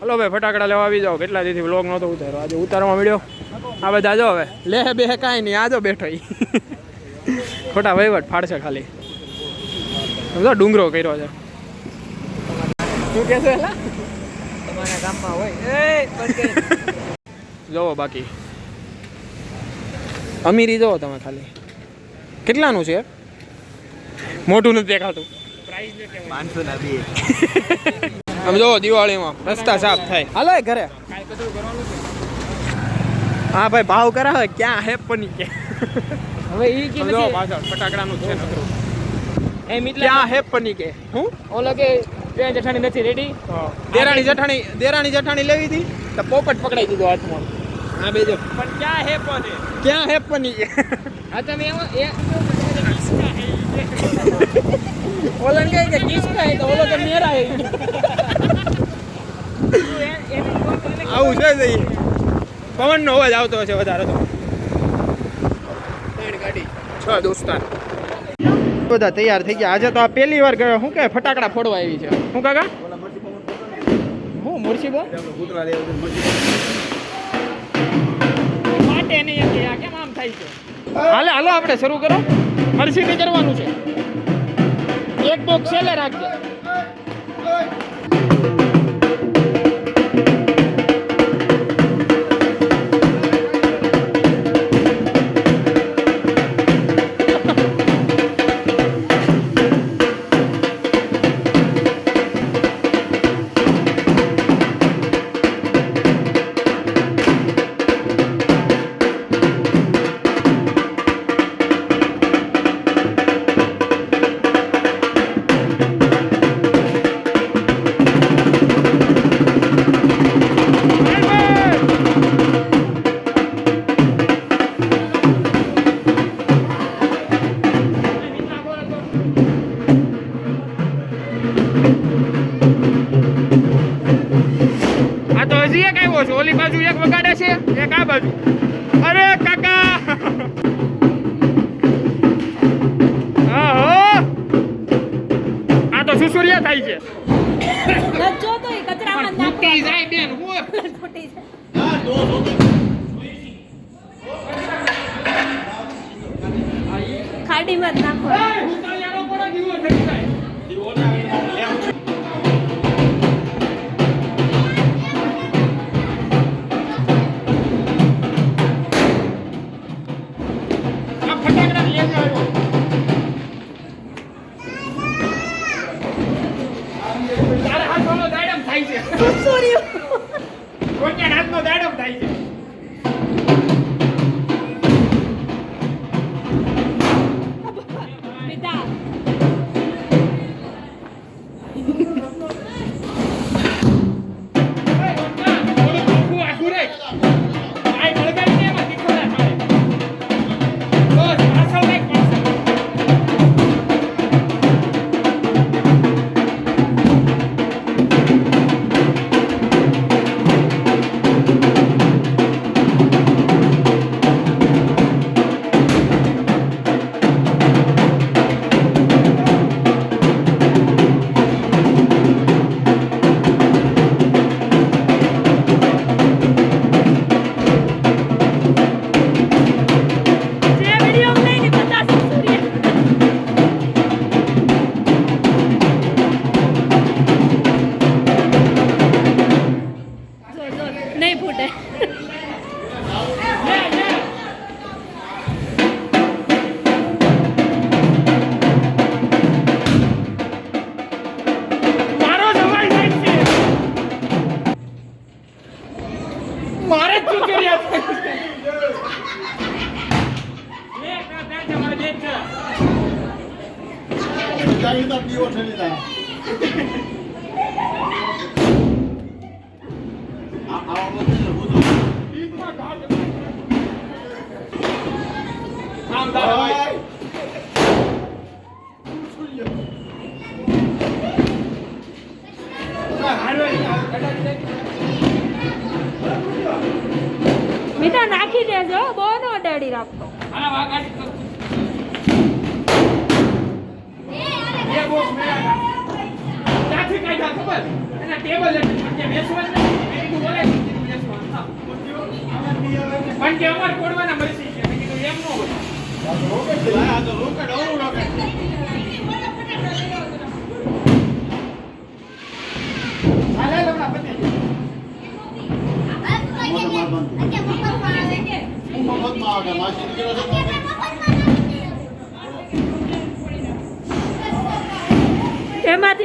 Hello ભાઈ ફટાકડા લેવા આવી જાઓ. કેટલા દીથી વ્લોગ નહોતો ઉતાર્યો? આજે ઉતારવા મળ્યો? આ બધા જો હવે. લે બે કાંઈ નહીં આજો બેઠો ખોટા વહીવટ ફાડશે ખાલી. સમજો ડુંગરો કર્યો છે. શું એલા તમારા ગામમાં હોય. એ. જોવો બાકી. અમીરી જોવો તમે ખાલી. કેટલાનું છે? મોટું નથી દેખાતું. પાંચસો ના બે. આમ જોવો દિવાળીમાં રસ્તા સાફ થાય. હાલો ઘરે. હા ભાઈ ભાવ કરાવે ક્યાં હે પણ કે. હવે ઈ કે નથી. પાછળ ફટાકડાનું જ છે નકરું એમ એટલે ક્યાં હે પણ કે. હું? ઓલો કે બે જઠાણી નથી રેડી દેરાણી જઠાણી દેરાણી જઠાણી લેવી હતી? તો પોપટ પકડાઈ દીધો હાથમાં. હા બેજો પણ ક્યાં હે પણ ક્યાં હે પણ કે. આ તમે એમ એ ઓલન કહે કે કિસકા હે તો ઓલો કે મેરા હે આવું છે જઈ પવનનો અવાજ આવતો હશે વધારે તો. છ દોસ્તાર. બધા તૈયાર થઈ ગયા. આજે તો આ પહેલી વાર ગયો. શું કે ફટાકડા ફોડવા આવી છે. શું કાકા? હું મુર્શી બો માટે નહીં કે આ કેમ આમ થાય છે? હાલે હાલો આપણે શરૂ કરો. મરસી કરવાનું છે. એક બોક્સ છેલ્લે રાખજે.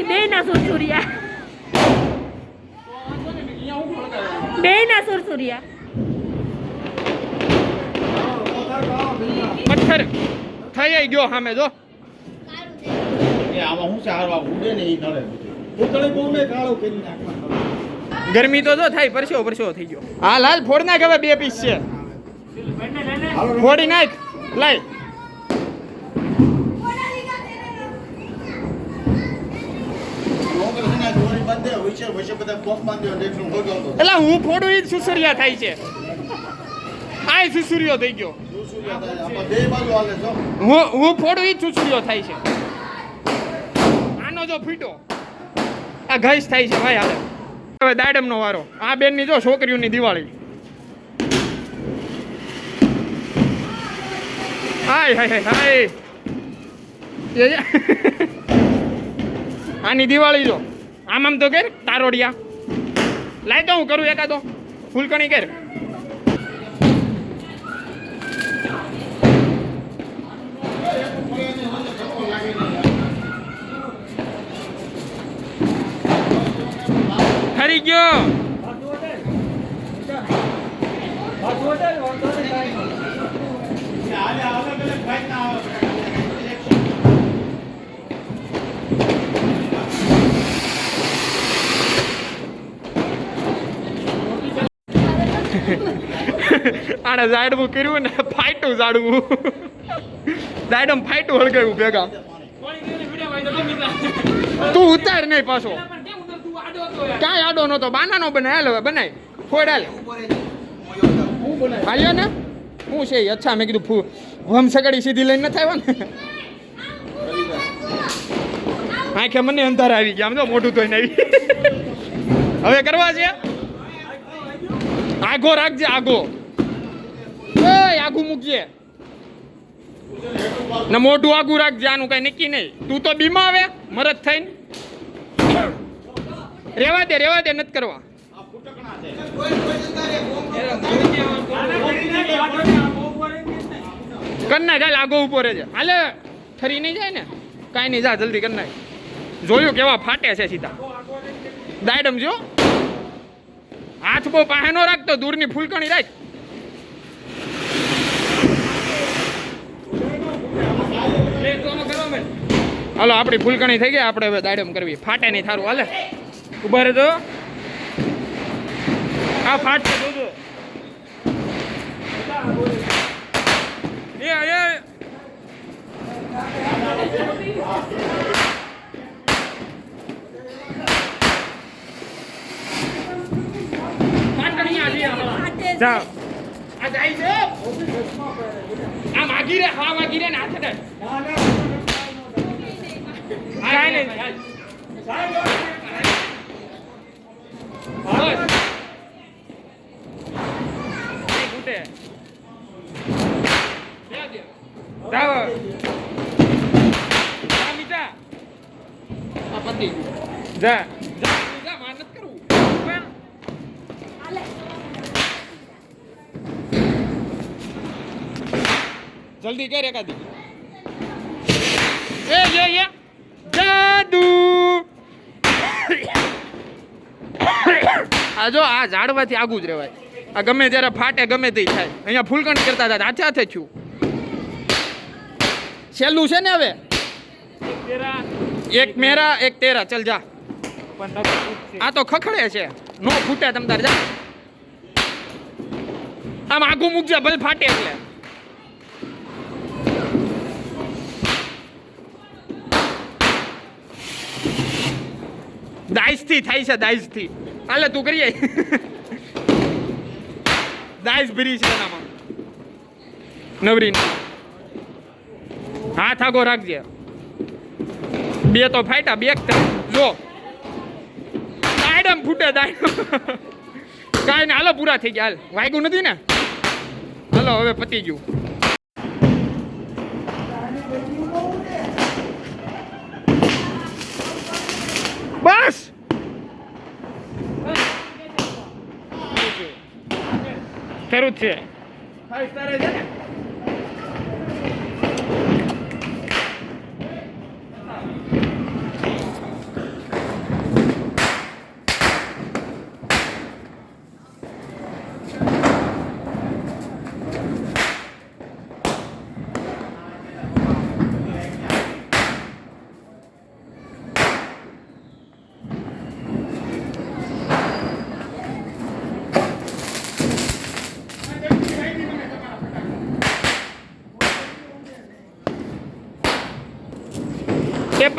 એમાંથી બે ના સુરસુરિયા. બે ના સુરસુરિયા. પથ્થર થઈ ગયો સામે જો. ગરમી તો જો થાય પરસો પરસો થઈ ગયો. હા લાલ ફોડ નાખ હવે બે પીસ છે. ફોડી નાખ લાય. એટલે હું ફોડું એ જ સુસુરિયા થાય છે. આ સુસુરિયો થઈ ગયો. હું. હું ફોડું એ જ સુસુરિયો થાય છે. આનો જો ફીટો. આ ઘઈસ થાય છે ભાઈ હાલે. હવે દાડમનો વારો. આ બેનની જો છોકરીઓની દિવાળી. હાય હાય હાય આની દિવાળી જો. આમ આમ તો કેર તારોડિયા લાય તો હું કરું એકાદો. ફૂલકણી કેર. ફરી ગયો. આને ઝાડવું કર્યું ને ફાઈટું ઝાડવું. ઝાડમ ફાઈટું હળગાવ્યું ભેગા. તું ઉતાર નહીં પાછો. કાંઈ આડો નતો બાનાનો બનાય. હાલ હવે બનાય. ફોડ હાલ. હાલ્યો ને? હું છે અચ્છા, મેં કીધું ફૂ વમ સગડી સીધી લઈને નથી આવ્યો ને? આંખે મને અંધાર આવી ગયા. આમ તો મોઢું ધોઈને આવી. હવે કરવા છે? આગો રાખજે, આગો. ઓય, આગું મૂકજે. ને મોઢું આગું રાખજે, આનું કઈ નક્કી નહીં. તું તો બીમા આવે મરદ થઈને. રેવા દે રેવા દે, નથી કરવા. કરના ચાલ આગો ઊભો રહેજે. હાલે, ઠરી નહીં જાય ને? કાંઈ નહીં, જા, જલ્દી કરના જોયું કેવા ફાટે છે સીધા. દાડમ જો. હાથ બહુ પાસે નો રાખતો દૂરની ફૂલકણી રાખ. હાલો, આપણી ફૂલકણી થઈ ગઈ. આપણે હવે દાડમ કરવી. ફાટે નહીં થારું. હાલે. ઊભા રહેજો. આ ફાટશે જોજો. એ એ ફાટણી આ છે જાઓ આ જાય છે આ માગી રે હા માગી રે ના થડે કાંઈ નહીં બસ. ઘૂંટે. બે દે. જાઓ. જા મીઠા. આ પતી ગયું. જા જા જા માર નથી કરવું પણ જલ્દી કર એકાદી. એ યે જાદુ. આ જો, આ ઝાડવાથી આગું જ રહેવાય. આ ગમે ત્યારે ફાટે, ગમે તે થાય. અહીંયા ફૂલકણી કરતા હતા, હાથે હાથે છું છેલ્લું છે ને હવે? એક મેરા, એક તેરા. ચલ, જા. આ તો ખખડે છે. નો ફૂટે તમ તાર, જા. આમ આગું મૂકજે, ભલે ફાટે એટલે. દાઈસથી થાય છે, દાઈસથી. હાલે, તું કરીએ. દાઈસ ભરી છે એનામાં. નવરી હાથ આગો રાખજે. બે તો ફાટ્યા બે જો. દાડમ ફૂટે, દાડમ. કાંઈ ને, હાલો, પૂરા થઈ ગયા. હાલ વાગ્યું નથી ને? હાલો, હવે પતી ગયું બસ ખરું છે. ફાઈવ સ્ટાર છે ને?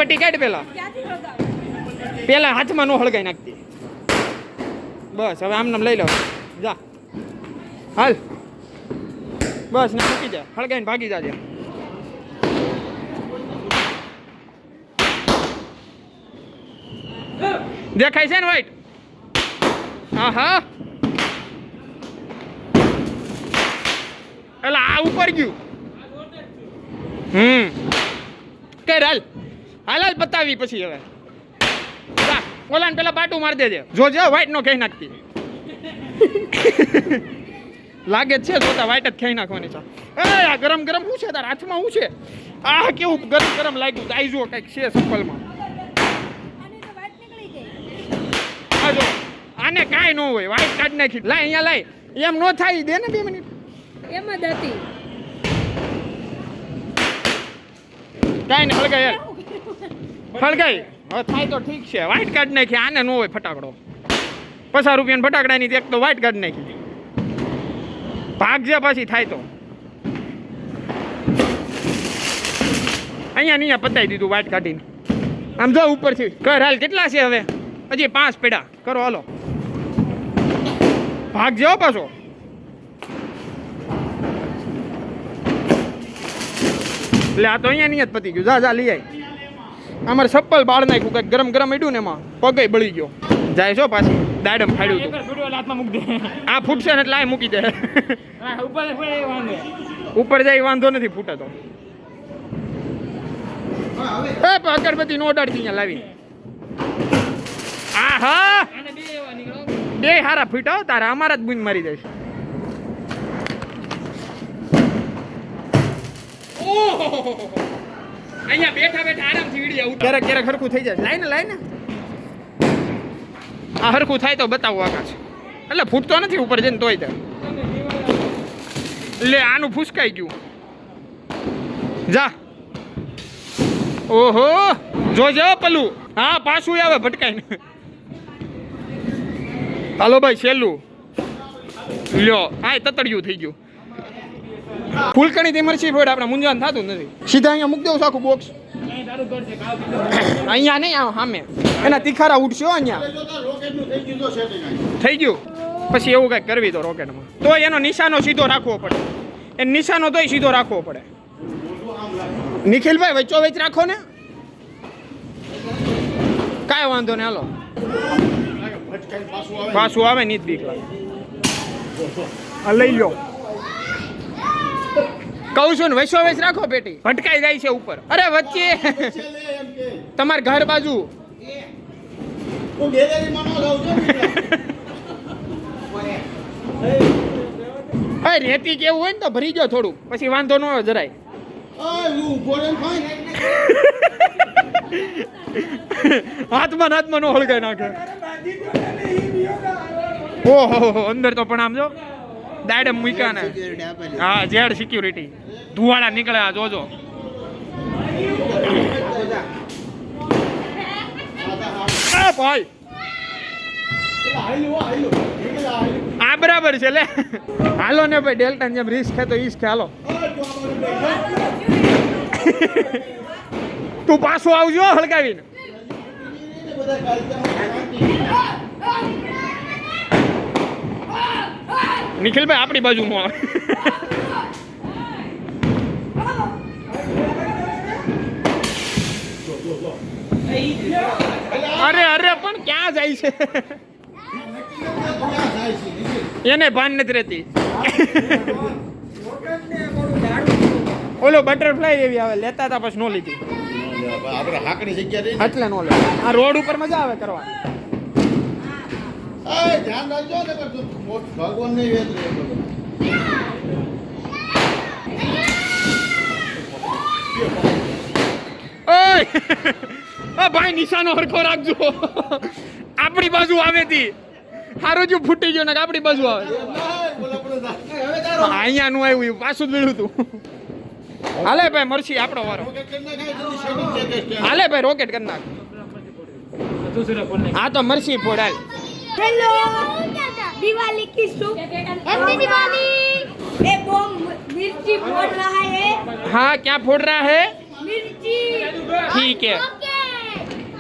પટ્ટી કાઢ પેલા. પેલા હાથમાં નો હળગાઈ નાખતી. બસ, હવે આમને લઈ લો. જા. હાલ. બસ, ને મૂકી દે. હળગાઈને ભાગી જાજે. દેખાય છે ને વાઈટ હા હા એટલે આ ઉપર ગયું. હમ. કે હાલ. હાલ હાલ પતાવી પછી હવે. ઓલાને પેલા પાટું મારી દેજે. જોજે વ્હાઈટ નો કહી નાખતી. લાગે છે જોતા વ્હાઈટ જ ખાઈ નાખવાની છે. એ આ ગરમ ગરમ શું છે તારા હાથમાં શું છે? આ કેવું ગરમ ગરમ લાગ્યું તો આઈ જો કંઈક છે સફલમાં આ જો આને કાંઈ ન હોય વ્હાઈટ કાઢ નાખી. લાય અહીંયા લાય. એમ નો થાય દે ને બે મિનિટ. એમ જ હતી. કાંઈ ને હળગાય યાર હળગાઈ હવે થાય તો ઠીક છે. વ્હાઈટ કાર્ડ નાખી, આને ન હોય ફટાકડો. પચાસ રૂપિયાની ફટાકડાની એક તો વ્હાઈટ કાર્ડ નાખી. ભાગજે પાછી થાય તો. અહીંયા નહીં પતાવી દીધું વાટ કાઢીને આમ જો ઉપરથી. કર હાલ કેટલા છે હવે? હજી પાંચ પેડા. કરો, હાલો. ભાગ જેવો પાછો. એટલે આ તો અહીંયા નહીં જ પતી ગયું. જા જા, લઈ આય. અમારે ચપ્પલ બાળ નાખ્યું કંઈક ગરમ ગરમ ઈડ્યું ને એમાં. પગે બળી ગયો. જાય છો પાછી દાડમ ફાડ્યું હતું આ ફૂટશે ને એટલે આ મૂકી દે. ઉપર જાય વાંધો નથી ફૂટે તો. એ અગરબત્તી નો અડાડતી અહીંયા લાવી. આ હા બે હારા ફૂટા તારા અમારા જ બૂંદ મારી જશે અહીંયા બેઠા બેઠા આરામથી વીડિયો ઉતાર ક્યારેક ક્યારેક હરખું થઈ જાય. લાઈને લાઈને. આ હરખું થાય તો બતાવો આકાશ એટલે ફૂટતો નથી ઉપર જઈને તોય ત્યાં લે, આનું ફૂસકાઈ ગયું. જા. ઓહો, જોજે પેલું હા, પાછું આવે ભટકાઈને. હાલો ભાઈ, છેલ્લું. લ્યો હા તતડિયું થઈ ગયું. ફૂલકણી થી મરચી ફોડ આપણે મુંજાન થતું નથી. સીધા અહીંયા મૂકી દઉં આખું બોક્સ અહીંયા નહીં, આમ સામે. એના તિખારા ઉઠશે અહીંયા. થઈ ગયું. પછી એવું કંઈક કરવી તો રોકેટમાં. તો એનો નિશાનો સીધો રાખવો પડે. એ નિશાનો તોય સીધો રાખવો પડે. નિખિલભાઈ, વચ્ચો વચ રાખો ને. કાંઈ વાંધો ને હાલો. પાછું આવે નહીં જ બીક લાગે. લઈ લો કહું છું ને વૈસો વેચ રાખો પેટી ભટકાઈ જાય છે ઉપર. અરે વચ્ચે. તમાર ઘર બાજુ. રેતી કેવું હોય ને તો ભરી ગયો થોડું પછી વાંધો ન આવે જરાય. હાથમાં હાથમાં નો હળગાઈ નાખે. ઓહો અંદર તો પણ આમ જો. દાડમ મૂક્યા ને. હા જેડ સિક્યુરિટી ધુવાળા નીકળે જોજો. ભાઈ. આ બરાબર છે લે. હાલો ને ભાઈ ડેલ્ટા જેમ રિસ્ક છે તો ઈસ હાલો. તું પાછો આવજો હળગાવીને. નિખિલભાઈ આપણી બાજુમાં. અરે અરે પણ ક્યાં જાય છે? એને ભાન નથી રહેતી. ઓલો બટરફ્લાય એવી આવે લેતા હતા પછી નો લીધી. આપણે હાકડી જગ્યા એટલે નો લે. આ રોડ ઉપર મજા આવે કરવા એ ધ્યાન રાખજો ને તું ભગવાન નહીં ભાઈ નિશાનો હરખો રાખજો. આપણી બાજુ આવે તી. હારો જો ફૂટી ગયો ને કે આપણી બાજુ આવે. અહીંયા નું આવ્યું પાછું જ મળ્યું તું. હાલે ભાઈ મરસી આપણો વારો. હાલે ભાઈ રોકેટ કરી નાખ. આ તો મરસી ફોડાલ हेलो दिवाली की शुभ हैप्पी दिवाली एक बम मिर्ची फोड़ रहा है हाँ क्या फोड़ रहा है मिर्ची ठीक है ओके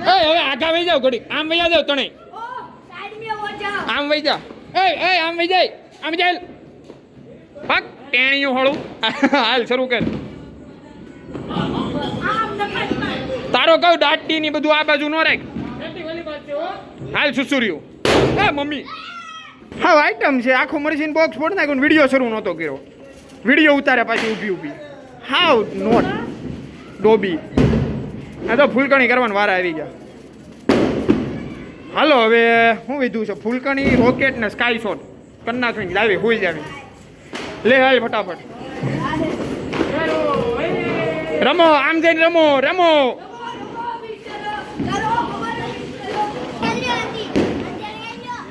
એ હવે આગા વહી જાવ ઘડી આમ વહી જાવ તણે ओ साइड में हो जाओ આમ વહી જા એ એ આમ વહી જાય આમ જાય પગ ટેણીયું હોળું હાલ શરૂ કર आम नखत તારો કહું દાટી ની બધું આ બાજુ નો રાખ હાલ સુસુર્યું એ મમ્મી. હા આઈટમ છે. આખું મરજીન બોક્સ ફોડ નાખ્યો વીડિયો શરૂ નહોતો કર્યો. વીડિયો ઉતારે પાછી ઊભી ઊભી. હાવ નોટ ડોબી. આ તો ફૂલકણી કરવાની વાર આવી ગયા. હાલો, હવે શું વિધું છે. ફૂલકણી રોકેટ ને સ્કાય શોટ કન્ના નાખવી લાવી, હોઈ જાવી. લે, હાલ ફટાફટ. રમો, આમ જઈને રમો રમો.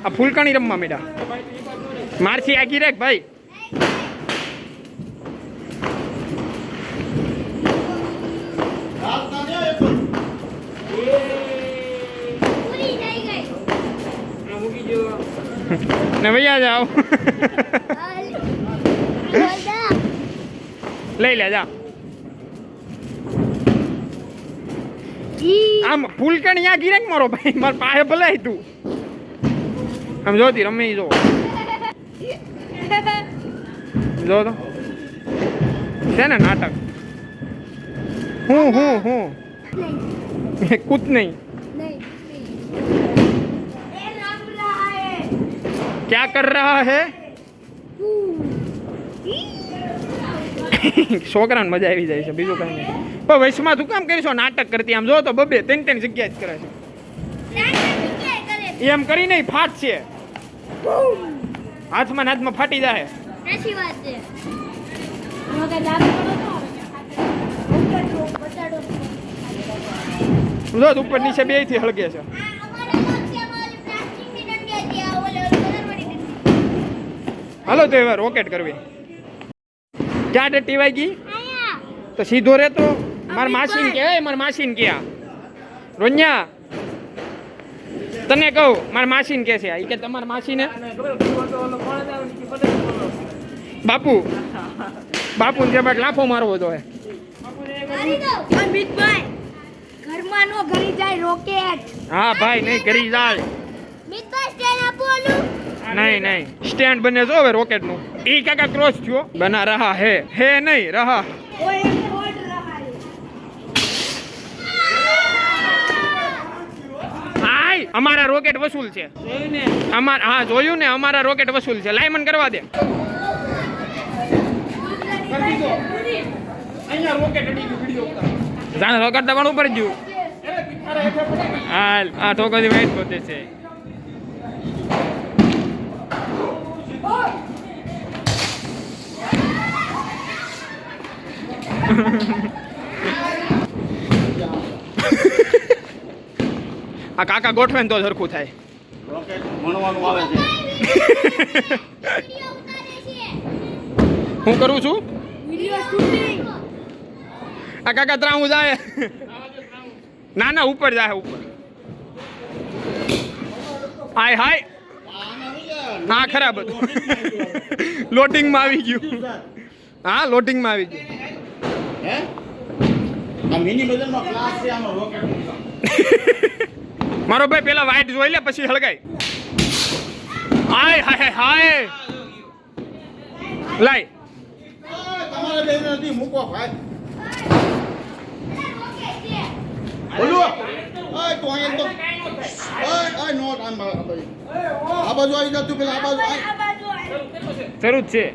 આ ફૂલકણી રમવા મેડા મારસી આગી રાખ ભાઈ. નવૈયા જાઓ. લઈ લે જા. આમ ફૂલકણી આ ગીરેક મારો ભાઈ. મારા પાસે ભલાય તું. આમ જોતી રમી જો જો તો છે ને નાટક હું હું હું કૂદ નહીં क्या कर रहा है છોકરાને મજા આવી જાય છે બીજું કઈ નહીં પણ વૈશમાં તું કામ કરીશો નાટક કરતી આમ જો તો બબે ત્રણ ત્રણ જગ્યાએ જ કરે છે એમ કરી નહીં ફાટશે હાથમાં હાથમાં ફાટી જાય સાચી વાત છે. જો ઉપર નીચે બેથી હળગે છે. હાલો તો એવા રોકેટ કરવી. ક્યાં ડટી વાઈ ગઈ? તો સીધો રહેતો. મારા માસીન કે મારા માસીન ક્યાં. રોન્યા. તને કહું મારા માસીને કે છે આ. ઈ કે તમારા માસીને? બાપુ બાપુ ને જે લાફો મારવો તો ઘરમાં નો ઘરી જાય રોકેટ. હા ભાઈ નહીં કરી જાય. નહીં નહીં સ્ટેન્ડ બને જો હવે રોકેટનું ઈ કાકા ક્રોસ થયો? બના રહા હે હે નહીં રહા. ઓય ફોડ રહા હે આય અમારા રોકેટ વસૂલ છે. અમાર હા જોયું ને? અમારા રોકેટ વસૂલ છે. લાયમન કરવા દે. જાણે રોકેટ દબાણ ઉપર. ગયું. હાલ આ ઠોકોથી વાઈટ પોતે છે. આ કાકા ગોઠવે ને તો સરખું થાય. હું કરું છું? આ કાકા ત્રાવું જાય. ના ના ઉપર જાય ઉપર. હાય હાય. હા ખરાબ લોટિંગમાં આવી ગયું. હા લોટિંગમાં આવી ગયું. હે? મિની ક્લાસ છે આનો રોકેટ મારો ભાઈ પેલા વાઈટ જોઈ લે પછી હળગાય. હાય હાય હાય લાય. તમારે નથી મૂકો ભાઈ. બોલો. ઓય તો અહીંયા તો ઓય ઓય નોટ આમ આ આ બાજુ આવી જા તું પેલા આ બાજુ આ બાજુ જરૂર છે ને.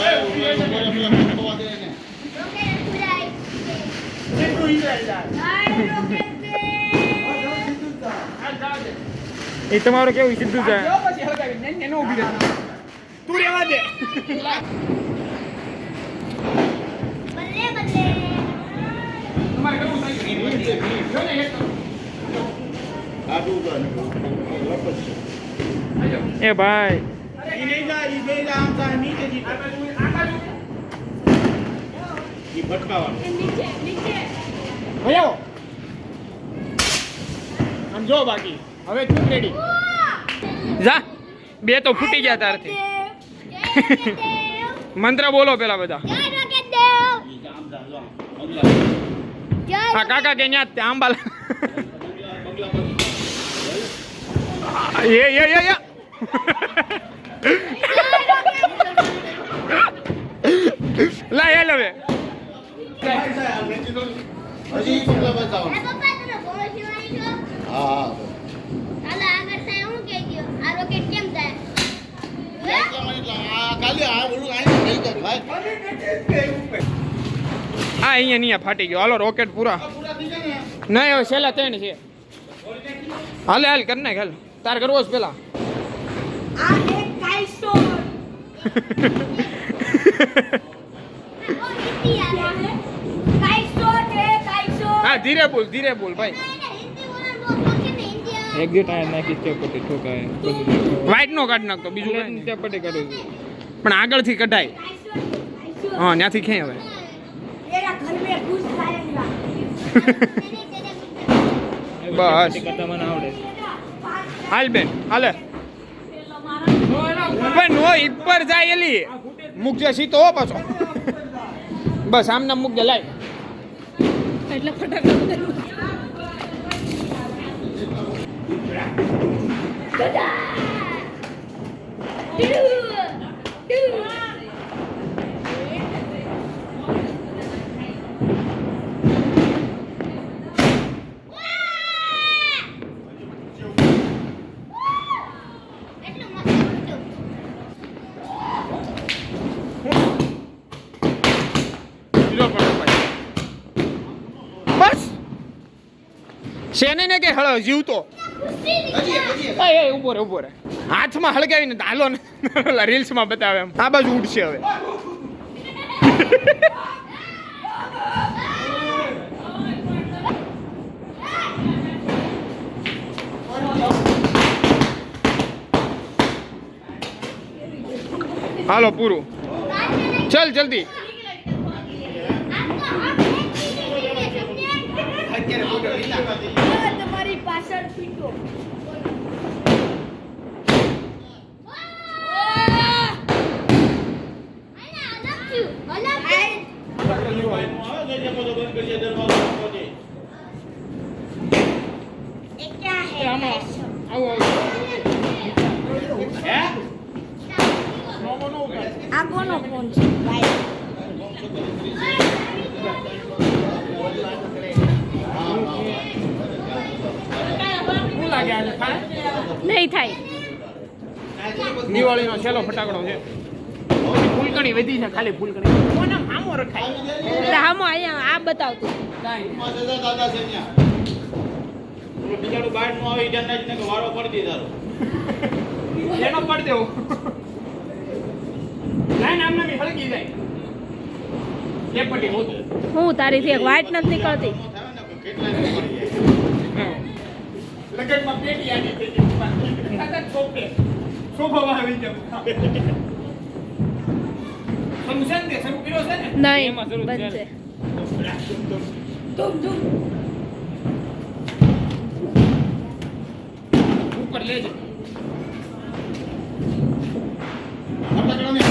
એ, ઊભો રહે, ઊભો રહે, પેલા મૂકવા દે એને. એ તમારું કેવું સીધું છે એનો ઊભી રહે તું રેવા દે આટલું તો એને લપ જ છે. એ ભાઈ. આમ જો બાકી. હવે ચૂપ રેડી જા. બે તો ફૂટી ગયા તારથી. મંત્ર બોલો પેલા બધા. હા કાકા કે ન્યા તે આંબા લા- બંગલા બંગલા બંધ. એ એ એ લા એ લવે હજી. હા. આ ખાલી આ ઓલું થઈ જાય, ભાઈ. હા અહીંયા અહીંયા ફાટી ગયો. હાલો રોકેટ પૂરા. નહીં હવે છેલ્લા ત્રણ છે. હાલે હાલ કર નાખ હાલ. તાર કરવો છે પેલા. હા ધીરે બોલ ધીરે બોલ ભાઈ. એક દી ટાયર નાખી પટ્ટી ઠોકાય. વાઈટ નો કાઢ નાખતો બીજું નહીં. પટ્ટી કાઢું પણ આગળથી કઢાય. હા ત્યાંથી ક્યાંય હવે. બસ. હાલ બેન, હાલે. પણ નો જાય એલી. મૂકજે સીતો પાછો. બસ, આમને મૂકજે લાય બીજો પડો ભાઈ બસ શેને ને કે હળ જીવતો. એ ઊભો રે ઊભો રે. હાથમાં હળગાવીને હાલો ને. રીલ્સમાં બતાવે એમ. આ બાજુ ઉડશે હવે. હાલો, પૂરું. ચલ જલ્દી. તમારી પાછળ પીટો આવે છે, જે બધો બંધ કરી દે, દરવાજો બંધ કરી દે. આવો આવો હે? આ કોનો ફોન છે ભાઈ શું લાગે આજે થાય નહીં થાય. દિવાળીનો છેલ્લો ફટાકડો છે. ફૂલકણી વધી છે ખાલી ફૂલકણી. કોને હામો રખાય? હામો અહીંયા આ બતાવતું. દાદા છે ત્યાં. નું આવે, વારો તારો. એનો પડ દેવો. લાઈન હળગી જાય. હું તારીથી એક વાઇટ નથી નીકળતી. લગનમાં પેટી આડી થઈ ગઈ ખાતા સોફે સોફા આવી જાવ સમજે ને શરૂ કર્યો છે ને? નહીં એમાં જરૂર છે. બનશે ઉપર લેજે ફટાકડાની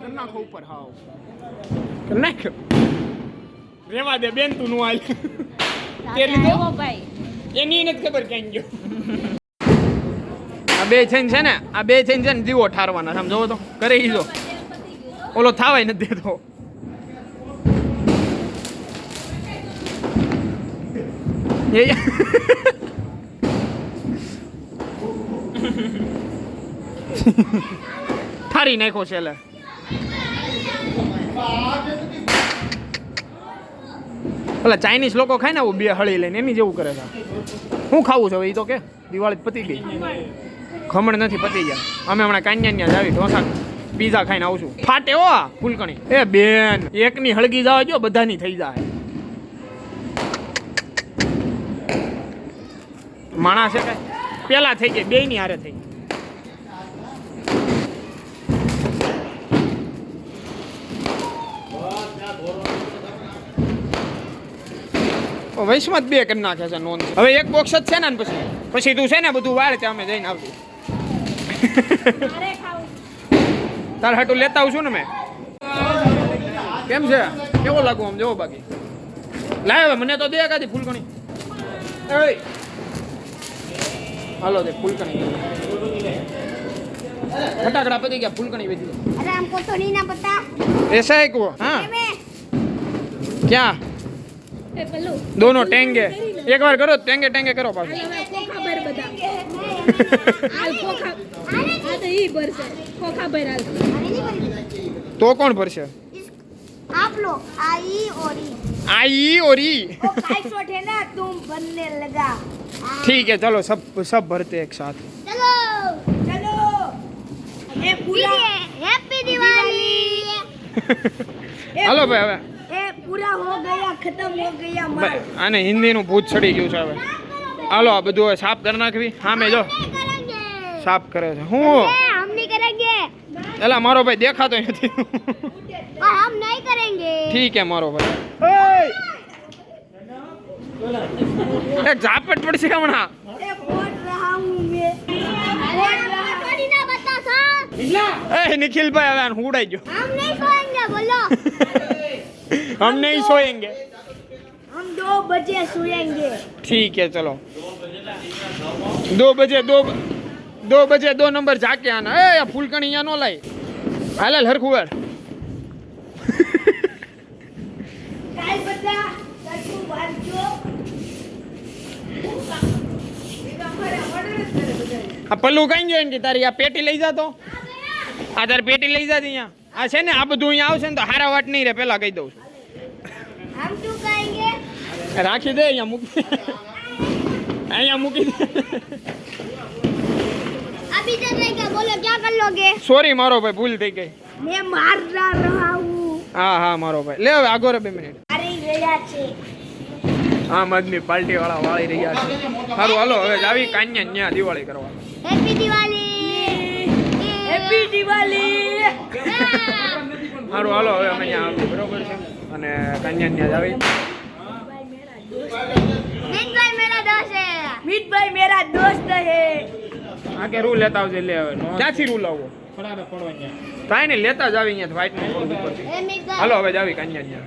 કર નાખો ઉપર હાવ. નાખ રેવા દે બેન તું નું હાલ. તે લીધો? ભાઈ. એની નથી ખબર ક્યાં ગયો. આ બે થઈને છે ને, આ બે થઈને છે ને દીવો ઠારવાના સમજો તો, કરે ઈ જો ઓલો થાવાય નથી તો ઠારી નાખો છે એટલે પેલા ચાઇનીઝ લોકો ખાય ને આવું બે હળી લઈને એની જેવું કરે છે. હું ખાવું છે હવે એ તો કે દિવાળી પતી ગઈ. ખમણ નથી પતી ગયા. અમે હમણાં કાન્યા જ આવી ઢોસા પીઝા ખાઈને આવશું ફાટે હો ફૂલકણી. એ બેન એકની હળગી જાવ જો બધાની થઈ જાય. માણસ છે પેલા થઈ ગઈ બે ની હારે થઈ ઓ, વૈશમાં જ બે કરી નાખે છે નોન હવે એક બોક્સ જ છે ને પછી પછી તું છે ને બધું વાળ ત્યાં અમે જઈને આવશું. તાર હાટું લેતા આવું છું ને મેં. કેમ છે? કેવો લાગુ આમ? જવો બાકી. લાય મને તો દે કાધી ફૂલ હાલો દે ફૂલ ઘણી ફટાકડા પતી ગયા ફૂલકણી વેચી અરે આમ એસા એક હા ક્યાં? दोनों टेंगे। एक बार करो टेंगे टेंगे करो पास तो कौन भर से? आप लोग आई और आई और है तुम बनने लगा। ठीक है चलो सब सब भरते एक साथ। चलो। चलो। हैप्पी दिवाली। हेलो भाई। પૂરા હો ગયા ખતમ હો ગયા માર આને હિન્દીનું ભૂત ચડી ગયું છે હવે. હાલો આ બધું હવે સાફ કરી નાખવી. હા મેં જો. સાફ કરે છે. હું હમની કરેંગે. એલા મારો ભાઈ દેખાતો નથી. હમ નહીં કરેંગે. ઠીક હે મારો ભાઈ. એ જાપટ પડશે હમણાં. એ ફોટ રહા હું મે નિખિલ ભાઈ હવે હુડાઈ ગયો. બોલો. हम नहीं सोएंगे हम दो बजे सोएंगे ठीक है चलो दो बजे दो दो बजे दो नंबर जाके आना ए આ ફૂલકણી અહીંયા નો લાઈ હાલે હરખું વેળ કાલ બધા કશું વાંચો આ પલ્લું કઈ જોઈને કે તારી આ પેટી લઈ જાતો આ તારી પેટી લઈ જાતી અહીંયા આ છે ને આ બધું અહીંયા આવશે ને તો હારા વાટ નહીં રે પેલા કહી દઉં છું. રાખી દે અહીંયા મૂકી અહીંયા મૂકી દે. સોરી મારો ભાઈ ભૂલ થઈ ગઈ. હા હા મારો ભાઈ. લે હવે આગો રે બે મિનિટ. આમ આદમી પાર્ટી વાળા વાળી રહ્યા છે. સારું હાલો હવે જાવી કાન્યા ન્યા દિવાળી કરવા. હેપી દિવાળી સારું હાલો હવે અમે અહીંયા આવીએ બરોબર છે? અને કન્યા ન્યા આવી. મીતભાઈ મેરા દોસ્ત હે. મીતભાઈ મેરા દોસ્ત હે. આ કે રૂ લેતા આવજે લે હવે ક્યાંથી રૂ લાવો? કાંઈ નહીં લેતા જ આવી અહીંયા વ્હાઈટ ને ઉપર. હાલો હવે જ આવી કાન્યા ન્યા